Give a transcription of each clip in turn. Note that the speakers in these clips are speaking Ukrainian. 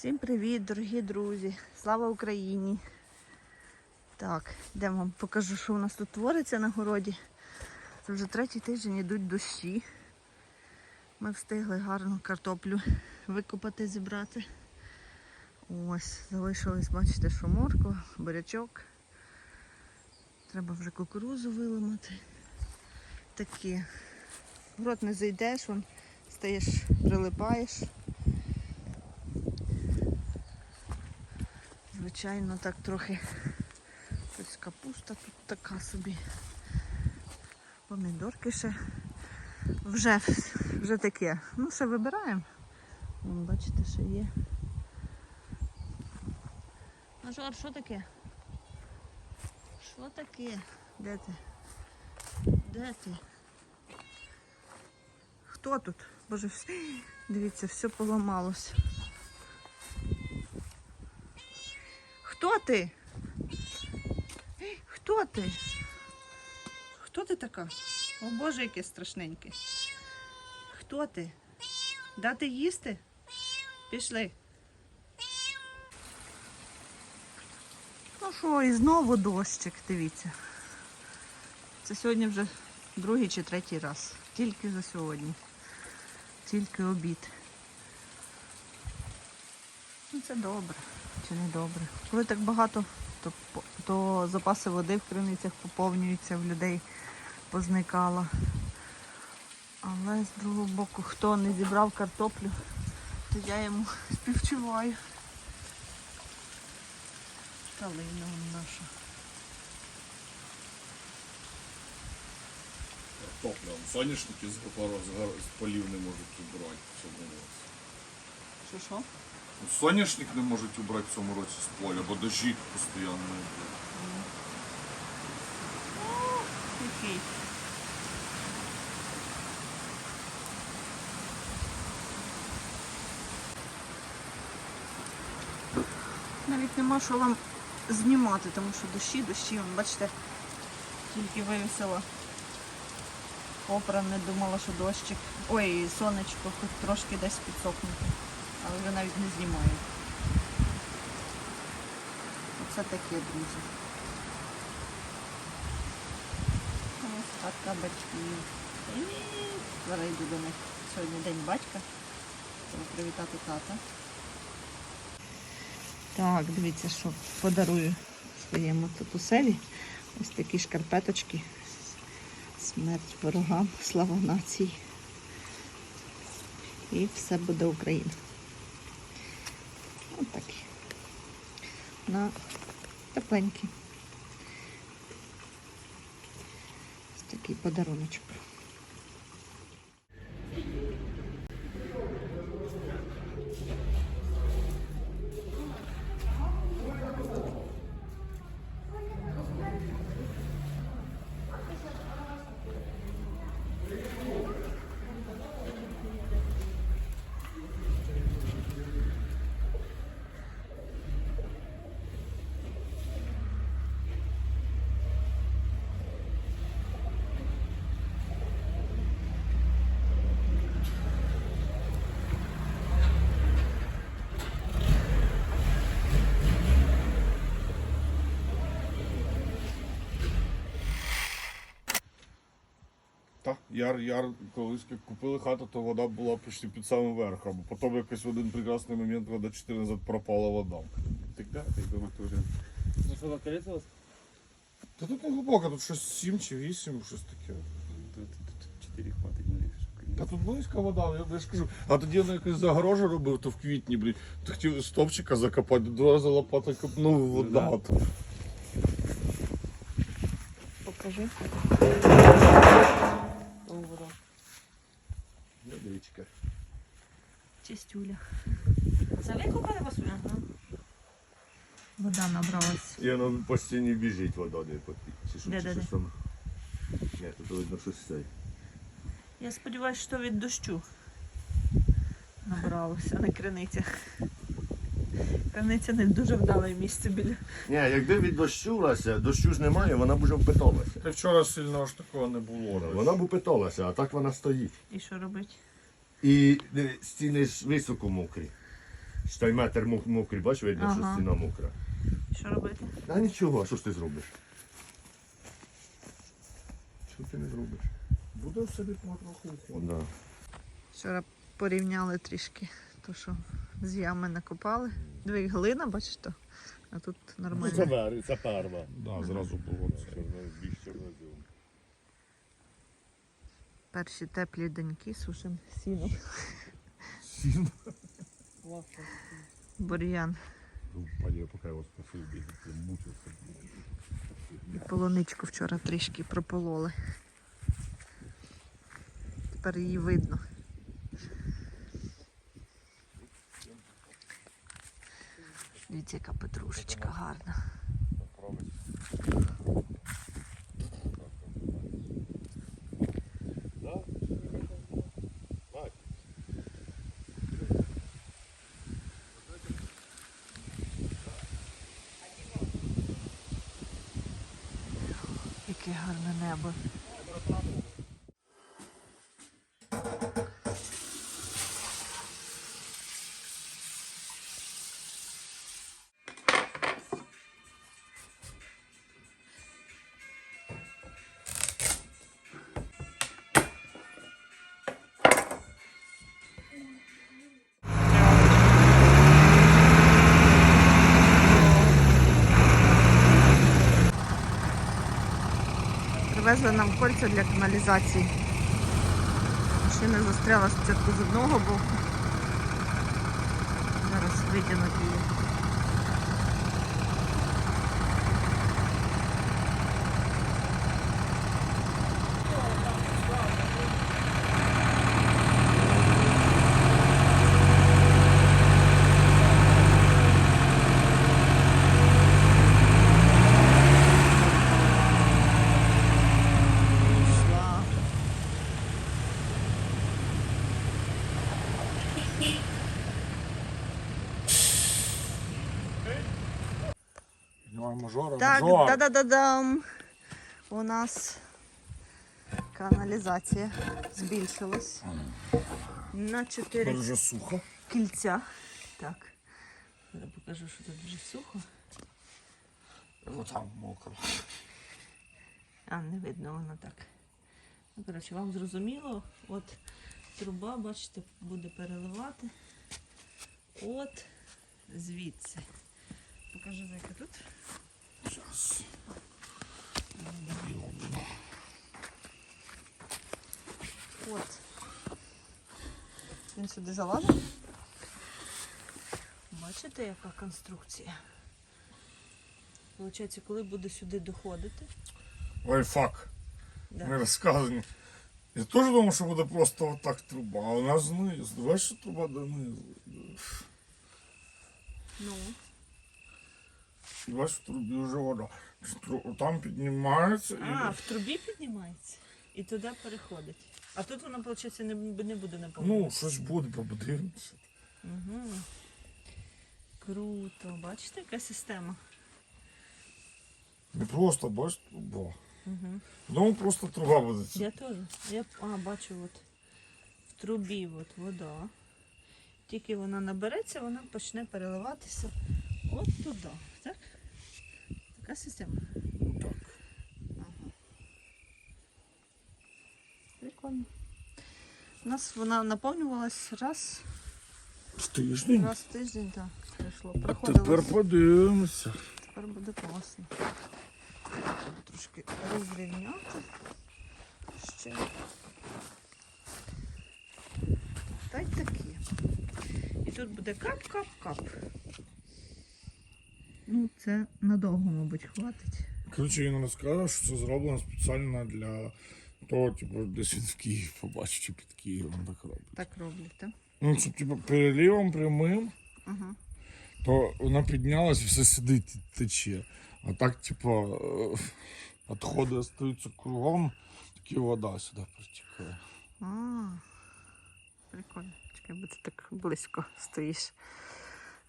Всім привіт, дорогі друзі! Слава Україні! Так, йдемо вам покажу, що у нас тут твориться на городі. Це вже третій тиждень йдуть дощі. Ми встигли гарну картоплю викопати, зібрати. Ось, залишилось, бачите, що морква, бурячок. Треба вже кукурузу виламати. Таке. В рот не зайдеш, вон стаєш, прилипаєш. Звичайно, так трохи ось капуста тут така собі. Помідорки ще вже, вже таке. Ну, ще вибираємо. Бачите, що є. Мажор, що таке? Що таке? Де ти? Де ти? Хто тут? Боже, дивіться, все поламалось. Хто ти? Хто ти? Хто ти така? О Боже, яке страшненьке. Хто ти? Дати їсти? Пішли. Ну що, і знову дощик, дивіться. Це сьогодні вже другий чи третій раз. Тільки за сьогодні. Тільки обід. Ну це добре чи не добре. Коли так багато, то, то запаси води в криницях поповнюються, в людей позникало. Але з другого боку, хто не зібрав картоплю, то я йому співчуваю. Калина наша. Картопля. Соняшники з, полів не можуть убрати цьому році. Що що? Соняшник не можуть убрати в цьому році з поля, бо дощі постійно. Який? Навіть нема що вам знімати, тому що дощі, дощі, Вон, бачите, тільки вивісила. Опра не думала, що дощик. Ой, сонечко хоч трошки десь підсохнути. Але вже навіть не знімаю. Оце таке, друзі. Ось хатка батьків. Зараз йду до них. Сьогодні день батька. Треба привітати тата. Так, дивіться, що подарую своєму татусеві. Ось такі шкарпеточки. Смерть ворогам, слава нації. І все буде Україна. Ось такі. На тепленькі. Ось такий подаруночок. Яр, яр, колись як купили хату, то вода була почти під самим верхом. Потім якось в один прекрасний момент вода 4 назад пропала вода. Так да, так теж. Ну що, наколесилось? Та тут не глибоко, тут щось 7 чи 8, щось таке. Тут, тут 4 хватить мене. Та тут близько вода, я, я ж кажу. А тоді я якось загорожу робив, то в квітні, блін, то хотів стовпчика закопати, два рази лопата копнув вода. Покажи. Водичка. Чистюля. Це ви купили Васуля? Ага. Вода набралась. І воно по стіні біжить вода, де попить. Чи що, Де, чи де, щось де? там. Ні, тут видно щось цей. Я сподіваюся, що від дощу набралося, а не криниця. Криниця не дуже вдале місце біля. Ні, якби від дощу лася, дощу ж немає, вона б уже впиталася. Та вчора сильного ж такого не було. Вона б впиталася, а так вона стоїть. І що робити? І стіни ж високо мокрі. Стай метр мокрий, бачиш, видно, що стіна мокра. Що робити? Та нічого, а що ж ти зробиш? Що ти не зробиш? Буде все потроху. Да. Вчора порівняли трішки, то що з ями накопали. Дві глина, бачиш то? А тут нормально. вер, це перва. Да, зразу було це. Перші теплі деньки сушимо сіном. Сін. Бур'ян. Пані, поки я вас пошив бігати, мучився. І полуничку вчора трішки пропололи. Тепер її видно. Дивіться, яка петрушечка гарна. Яке гарне небо. Привезли нам кольця для каналізації. Машина застряла спочатку з одного боку. Зараз витягнути її. Мажора, Так, мажор. да-да-да-дам. У нас каналізація збільшилась на 4 Тепер вже сухо. кільця. Так. Зараз покажу, що тут вже сухо. Ну там мокро. А, не видно воно так. Ну, коротше, вам зрозуміло, от труба, бачите, буде переливати. От звідси. Покажи, яка тут. Зараз. От. Він сюди залазить. Бачите, яка конструкція? Получається, коли буде сюди доходити. Ой, фак. Да. Ми розказані. Я теж думав, що буде просто отак труба, а вона знизу. Бачиш, що труба донизу. Ну, І бачиш, в трубі вже вода. Там піднімається і. а, в трубі піднімається і туди переходить. А тут вона, виходить, не, не буде Ну, щось буде, подивимося. Угу. Круто. Бачите, яка система? Не просто, бачиш, труба. Угу. Ну, просто труба буде. Я теж. Я а, бачу, от в трубі от вода. Тільки вона набереться, вона почне переливатися от туди. Так? Така система. Так. Прикольно. У нас вона наповнювалась раз, З тиждень. раз в тиждень, так, прийшло. А тепер подивимося. Тепер буде класно. Трошки розрівняти. Ще. Та й таке. І тут буде кап-кап-кап. Ну, це надовго, мабуть, хватить. Коротше, він розказав, що це зроблено спеціально для того, типу, десь він в Київ побачив, чи під Києвом так робить. Так роблять, так? Ну, щоб типу, перелівом прямим, Ага. то вона піднялась і все сидить і тече. А так, типу, е, відходи остаються кругом, такі вода сюди протікає. А, прикольно. Чекай, бо ти так близько стоїш.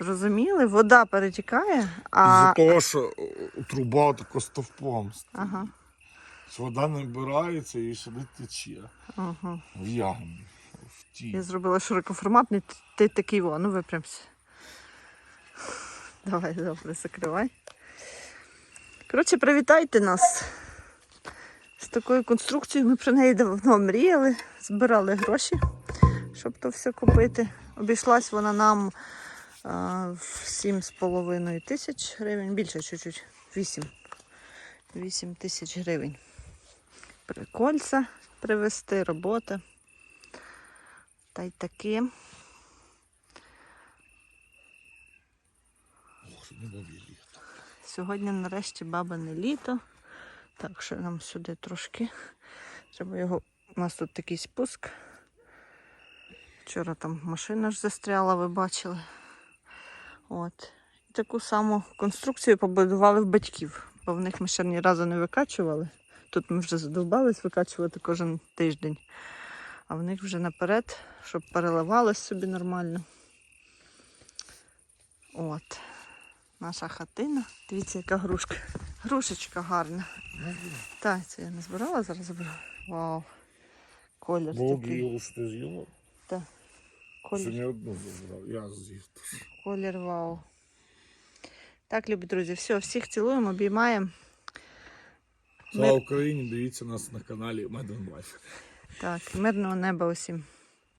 Зрозуміли? Вода перетікає, а. Із-за того, що е, труба тако стовпом стоїть. Ага. Вода набирається і сюди тече. Ага. В яму, в. Я зробила широкоформатний, ти такий во, ну випрямся. Давай, добре, закривай. Коротше, привітайте нас з такою конструкцією. Ми про неї давно мріяли, збирали гроші, щоб то все купити. Обійшлась вона нам 7,5 тисяч гривень, більше чуть-чуть, 8. 8 тисяч гривень. Прикольця привезти, робота. Та й таке. Сьогодні нарешті бабине літо. Так, що нам сюди трошки. Треба його. У нас тут такий спуск. Вчора там машина ж застряла, ви бачили. От. Таку саму конструкцію побудували в батьків, бо в них ми ще ні разу не викачували. Тут ми вже задовбались викачувати кожен тиждень. А в них вже наперед, щоб переливалось собі нормально. От. Наша хатина. Дивіться, яка грушка. Грушечка гарна. Так, це я не збирала, зараз заберу. Вау. Колір такий. Так. Ще Колір. не одну забрав, я з'їв. Колір вау. Так, любі друзі, все, всіх цілуємо, обіймаємо. Слава Мир- Україні, дивіться нас на каналі Medon Life. Так, мирного неба усім.